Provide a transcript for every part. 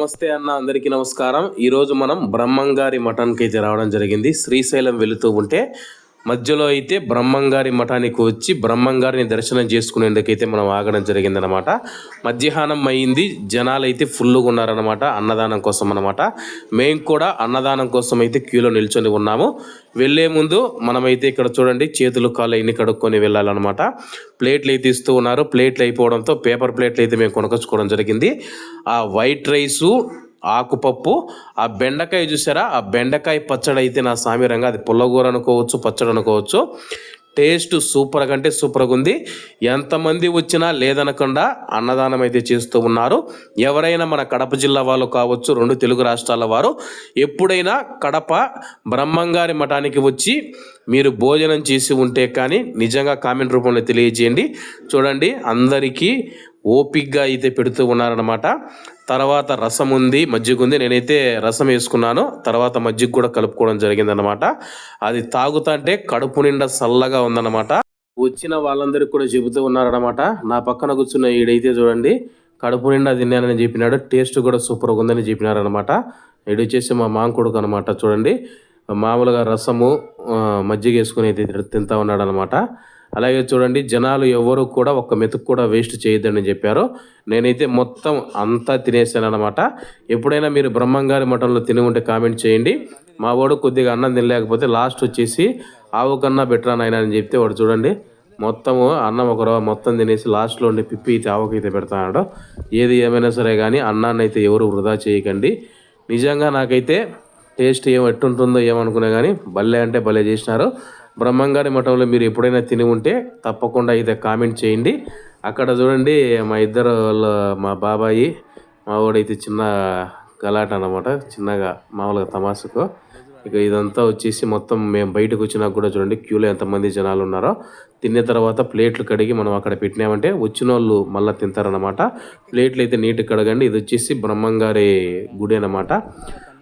నమస్తే అన్న అందరికీ నమస్కారం. ఈరోజు మనం బ్రహ్మంగారి మఠానికి అయితే రావడం జరిగింది. శ్రీశైలం వెళుతూ ఉంటే మధ్యలో అయితే బ్రహ్మంగారి మఠానికి వచ్చి బ్రహ్మంగారిని దర్శనం చేసుకునేందుకైతే మనం ఆగడం జరిగిందనమాట మధ్యాహ్నం అయింది జనాలు అయితే ఫుల్గా ఉన్నారనమాట అన్నదానం కోసం అనమాట మేము కూడా అన్నదానం కోసం అయితే క్యూలో నిల్చొని ఉన్నాము. వెళ్ళే ముందు మనమైతే ఇక్కడ చూడండి చేతులు కాళ్ళు ఎన్ని కడుక్కొని వెళ్ళాలన్నమాట. ప్లేట్లు అయితే ఇస్తూ ఉన్నారు. ప్లేట్లు అయిపోవడంతో పేపర్ ప్లేట్లు అయితే మేము కొనకొచ్చుకోవడం జరిగింది. ఆ వైట్ రైసు ఆకుపప్పు ఆ బెండకాయ చూసారా? ఆ బెండకాయ పచ్చడి అయితే నా సామిరంగా అది పుల్లగూర అనుకోవచ్చు పచ్చడి అనుకోవచ్చు. టేస్ట్ సూపర్గా అంటే సూపర్గా ఉంది. ఎంతమంది వచ్చినా లేదనకుండా అన్నదానం అయితే చేస్తూ ఉన్నారు. ఎవరైనా మన కడప జిల్లా వాళ్ళు కావచ్చు రెండు తెలుగు రాష్ట్రాల వారు ఎప్పుడైనా కడప బ్రహ్మంగారి మఠానికి వచ్చి మీరు భోజనం చేసి ఉంటే కానీ నిజంగా కామెంట్ రూపంలో తెలియజేయండి. చూడండి అందరికీ ఓపిక్గా అయితే పెడుతూ ఉన్నారనమాట తర్వాత రసం ఉంది మజ్జిగ ఉంది. నేనైతే రసం వేసుకున్నాను. తర్వాత మజ్జిగ కూడా కలుపుకోవడం జరిగిందనమాట అది తాగుతుంటే కడుపు నిండా చల్లగా ఉందన్నమాట. వచ్చిన వాళ్ళందరికీ కూడా చెబుతూ ఉన్నారనమాట నా పక్కన కూర్చున్న ఈడైతే చూడండి కడుపు నిండా తిన్నానని చెప్పినాడు. టేస్ట్ కూడా సూపర్గా ఉందని చెప్పినారనమాట ఇడు వచ్చేసి మా మామ కొడుకు అనమాట చూడండి మామూలుగా రసము మజ్జిగ వేసుకుని అయితే తింటా ఉన్నాడు అనమాట అలాగే చూడండి జనాలు ఎవరు కూడా ఒక్క మెతుకు కూడా వేస్ట్ చేయొద్దని చెప్పారు. నేనైతే మొత్తం అంతా తినేసాను అనమాట ఎప్పుడైనా మీరు బ్రహ్మంగారి మఠంలో తిని ఉంటే కామెంట్ చేయండి. మా వాడు కొద్దిగా అన్నం తినలేకపోతే లాస్ట్ వచ్చేసి ఆవు కన్నా బెటర్ నాయన అని చెప్తే వాడు చూడండి మొత్తము అన్నం ఒక మొత్తం తినేసి లాస్ట్లో ఉండి పిప్పి అయితే ఆవకైతే పెడతాడు. ఏది ఏమైనా సరే కానీ అన్నాన్ని అయితే ఎవరు వృధా చేయకండి. నిజంగా నాకైతే టేస్ట్ ఏం ఎట్టుంటుందో ఏమనుకున్నా కానీ భలే అంటే భలే చేసినారు. బ్రహ్మంగారి మఠంలో మీరు ఎప్పుడైనా తిని ఉంటే తప్పకుండా అయితే కామెంట్ చేయండి. అక్కడ చూడండి మా ఇద్దరు వాళ్ళ మా బాబాయి మా వాడైతే చిన్న గలాట అనమాట చిన్నగా మామూలుగా తమాసుకు ఇక ఇదంతా వచ్చేసి మొత్తం మేము బయటకు వచ్చినా కూడా చూడండి క్యూలో ఎంతమంది జనాలు ఉన్నారో. తిన్న తర్వాత ప్లేట్లు కడిగి మనం అక్కడ పెట్టినామంటే వచ్చిన వాళ్ళు మళ్ళీ తింటారనమాట ప్లేట్లు అయితే నీట్గా కడగండి. ఇది వచ్చేసి బ్రహ్మంగారి గుడి అనమాట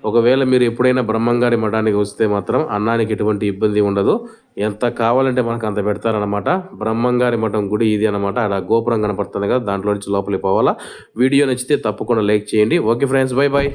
ఒకవేళ మీరు ఎప్పుడైనా బ్రహ్మంగారి మఠానికి వస్తే మాత్రం అన్నానికి ఎటువంటి ఇబ్బంది ఉండదు. ఎంత కావాలంటే మనకు అంత పెడతారనమాట బ్రహ్మంగారి మఠం గుడి ఇది అనమాట అలా గోపురం కనపడుతుంది కదా దాంట్లో నుంచి లోపలికి పోవాలా. వీడియో నచ్చితే తప్పకుండా లైక్ చేయండి. Okay friends bye bye